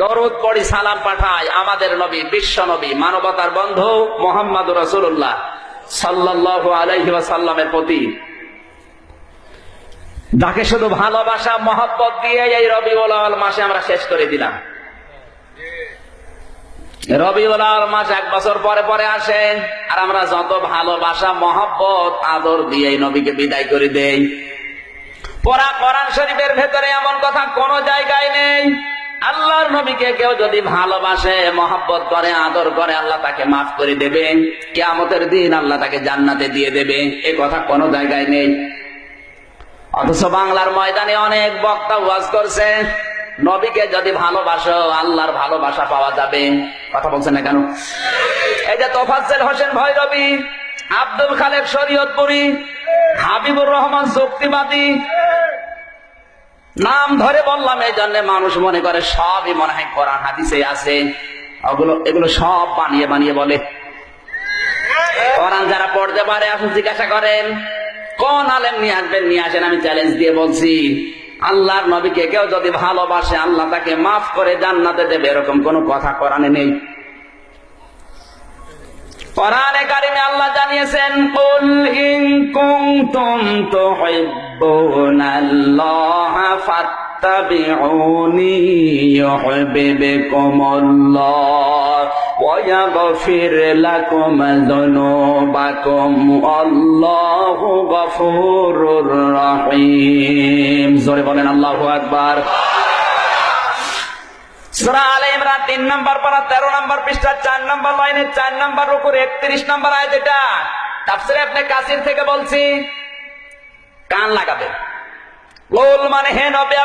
দরুদ পড়ি, সালাম পাঠায় আমাদের নবী, বিশ্ব নবী, মানবতার বন্ধু মোহাম্মদ রসুল্লাহ সাল্লাহ আলাইহি ওয়াসাল্লামের প্রতি। যাকে শুধু ভালোবাসা, মহব্বত দিয়ে এই রবিউল আওয়াল মাসে আমরা শেষ করে দিলাম। রবিউল আওয়াল মাস এক বছর পরে পরে আসে আর আমরা যত ভালোবাসা, মহব্বত, আদর দিয়ে এই নবীকে বিদায় করে দেই। পরা কোরআন শরীফের ভেতরে এমন কথা কোন জায়গায় নেই। আল্লাহর নবীকে কেউ যদি ভালোবাসে, মহব্বত করে, আদর করে, আল্লাহ তাকে মাফ করে দেবে। কেয়ামতের দিন আল্লাহ তাকে জান্নাতে দিয়ে দেবে। এ কথা কোনো জায়গায় নেই। অথচ বাংলার ময়দানে অনেক বক্তা ওয়াজ করছে, নবীকে যদি ভালোবাসো, আল্লাহর ভালোবাসা পাওয়া যাবে। কথা বলছেন না কেন? এই যে তোফাজ্জেল হোসেন ভৈরবী, আব্দুল খালেক শরীয়তপুরি, হাবিবুর রহমান শক্তিবাদী নাম ধরে বললাম, এই জন্য মানুষ মনে করে সবই মনে হয় কোরআন, হাদিসে আছে। ওগুলো, এগুলো সব বানিয়ে বানিয়ে বলে। কোরআন যারা পড়তে পারে, আসুন জিজ্ঞাসা করেন, কোন আলেম নিয়ে আসবেন, নিয়ে আসেন, আমি চ্যালেঞ্জ দিয়ে বলছি, আল্লাহর নবীকে কেউ যদি ভালোবাসে, আল্লাহ তাকে মাফ করে জান্নাতে দেবে, এরকম কোন কথা কোরআনে নেই। কোরআনে কারিমে আল্লাহ জানিয়েছেন কুল ইন কুনতুম তুহিব্বুনাল্লাহা ফাত্তাবিউনি ইউহিব্বুকুমুল্লাহ ওয়া ইয়াগফির লাকুম যুনুবাকুম আল্লাহু গফুরুর রহিম। জোরে বলেন আল্লাহু আকবার। আলে তিন নম্বর তেরো চার নম্বর চার নম্বর আয় যেটা কাসির থেকে বলছি, কান মানে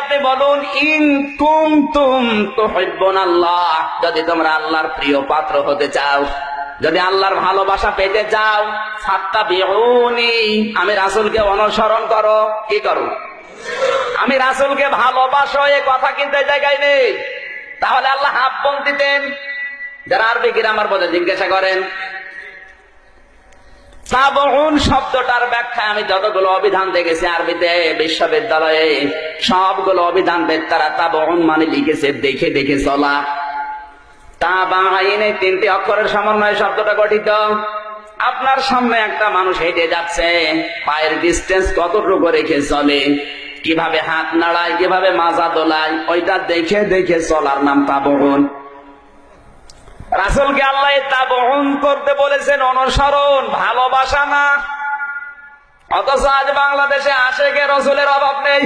আপনি বলুন, ইন কুনতুম তুহিব্বুনাল্লাহ, যদি তোমরা আল্লাহর প্রিয় পাত্র হতে চাও, যদি আল্লাহর ভালোবাসা পেতে চাও, ফাত্তাবিউনি, আমি রাসূলকে অনুসরণ করো, কি করো? আমি রাসুলকে ভালোবাসো এই কথা কিন্তু জায়গায় নেই। তাহলে আল্লাহ হাফ বোন দিতেন। যারা আরবি গ্রামার বোঝে, জিজ্ঞাসা করেন শব্দটার ব্যাখ্যা আমি যতগুলো অভিধান দেখেছি আরবিতে, বিশ্ববিদ্যালয়ে, সবগুলো অভিধান তারা তাবউন মানে লিখেছে, দেখে দেখে চলা। তাবাইনে তিনটি অক্ষরের সমন্বয়ে শব্দটা গঠিত। আপনার সামনে একটা মানুষ হেঁটে যাচ্ছে, পায়ের ডিস্টেন্স কতটুকু রেখে চলে? কীভাবে হাত নাড়ায়, কীভাবে মাজা দোলায়, ওইটা দেখে দেখে চলার নাম তাবহন রাসুলকে আল্লাহ তাবহন করতে বলেছেন অনুসরণ, ভালোবাসা না। অথচ আজ বাংলাদেশে আসে আশেকে রসুলের অভাব নেই।